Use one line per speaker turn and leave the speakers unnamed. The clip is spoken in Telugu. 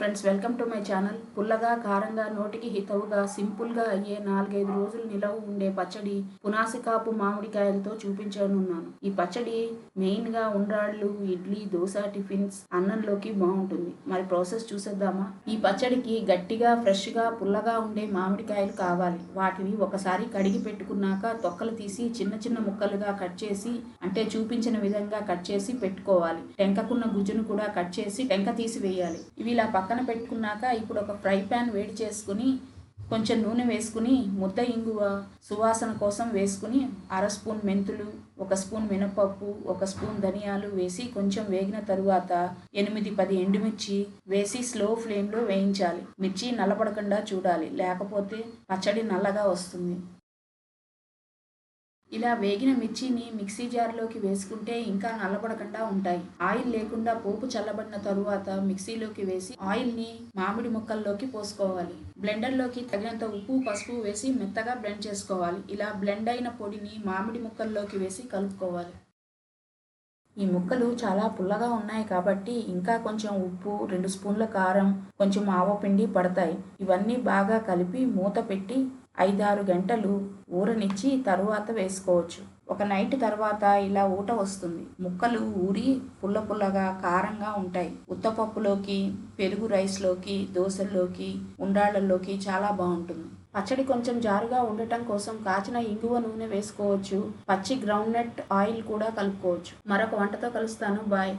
Friends welcome to my channel పుల్లగా కారంగా నోటికి హితవుగా సింపుల్గా అయ్యే నాలుగైదు రోజులు నిలవ ఉండే పచ్చడి పునాసికాపు మామిడికాయలతో చూపించనున్నాను. ఈ పచ్చడి మెయిన్గా ఉండ్రాళ్ళు ఇడ్లీ దోశ టిఫిన్స్ అన్నంలోకి బాగుంటుంది. మరి ప్రాసెస్ చూసేద్దామా? ఈ పచ్చడికి గట్టిగా ఫ్రెష్గా పుల్లగా ఉండే మామిడికాయలు కావాలి. వాటిని ఒకసారి కడిగి పెట్టుకున్నాక తొక్కలు తీసి చిన్న చిన్న ముక్కలుగా కట్ చేసి అంటే చూపించిన విధంగా కట్ చేసి పెట్టుకోవాలి. టెంకకున్న గుజ్జును కూడా కట్ చేసి టెంక తీసి వేయాలి. ఇవి ఇలా పక్కన పెట్టుకున్నాక ఇప్పుడు ఒక ఫ్రై ప్యాన్ వేడి చేసుకుని కొంచెం నూనె వేసుకుని ముద్ద ఇంగువ సువాసన కోసం వేసుకుని అర స్పూన్ మెంతులు ఒక స్పూన్ మినపప్పు ఒక స్పూన్ ధనియాలు వేసి కొంచెం వేగిన తరువాత ఎనిమిది పది ఎండుమిర్చి వేసి స్లో ఫ్లేమ్లో వేయించాలి. మిర్చి నల్లబడకుండా చూడాలి. లేకపోతే పచ్చడి నల్లగా వస్తుంది. ఇలా వేగిన మిర్చిని మిక్సీ జార్లోకి వేసుకుంటే ఇంకా నల్లబడకుండా ఉంటాయి. ఆయిల్ లేకుండా పోపు చల్లబడిన తరువాత మిక్సీలోకి వేసి ఆయిల్ని మామిడి ముక్కల్లోకి పోసుకోవాలి. బ్లెండర్లోకి తగినంత ఉప్పు పసుపు వేసి మెత్తగా బ్లెండ్ చేసుకోవాలి. ఇలా బ్లెండ్ అయిన పొడిని మామిడి ముక్కల్లోకి వేసి కలుపుకోవాలి. ఈ ముక్కలు చాలా పుల్లగా ఉన్నాయి కాబట్టి ఇంకా కొంచెం ఉప్పు రెండు స్పూన్ల కారం కొంచెం ఆవపిండి పడతాయి. ఇవన్నీ బాగా కలిపి మూత పెట్టి ఐదారు గంటలు ఊరనిచ్చి తరువాత వేసుకోవచ్చు. ఒక నైట్ తర్వాత ఇలా ఊట వస్తుంది. ముక్కలు ఊరి పుల్ల పుల్లగా కారంగా ఉంటాయి. ఉత్తపప్పులోకి పెరుగు రైస్లోకి దోశల్లోకి ఉండాళ్ళల్లోకి చాలా బాగుంటుంది. పచ్చడి కొంచెం జారుగా ఉండటం కోసం కాచిన ఇంగువ నూనె వేసుకోవచ్చు. పచ్చి గ్రౌండ్ నట్ ఆయిల్ కూడా కలుపుకోవచ్చు. మరొక వంటతో కలుస్తాను. బాయ్.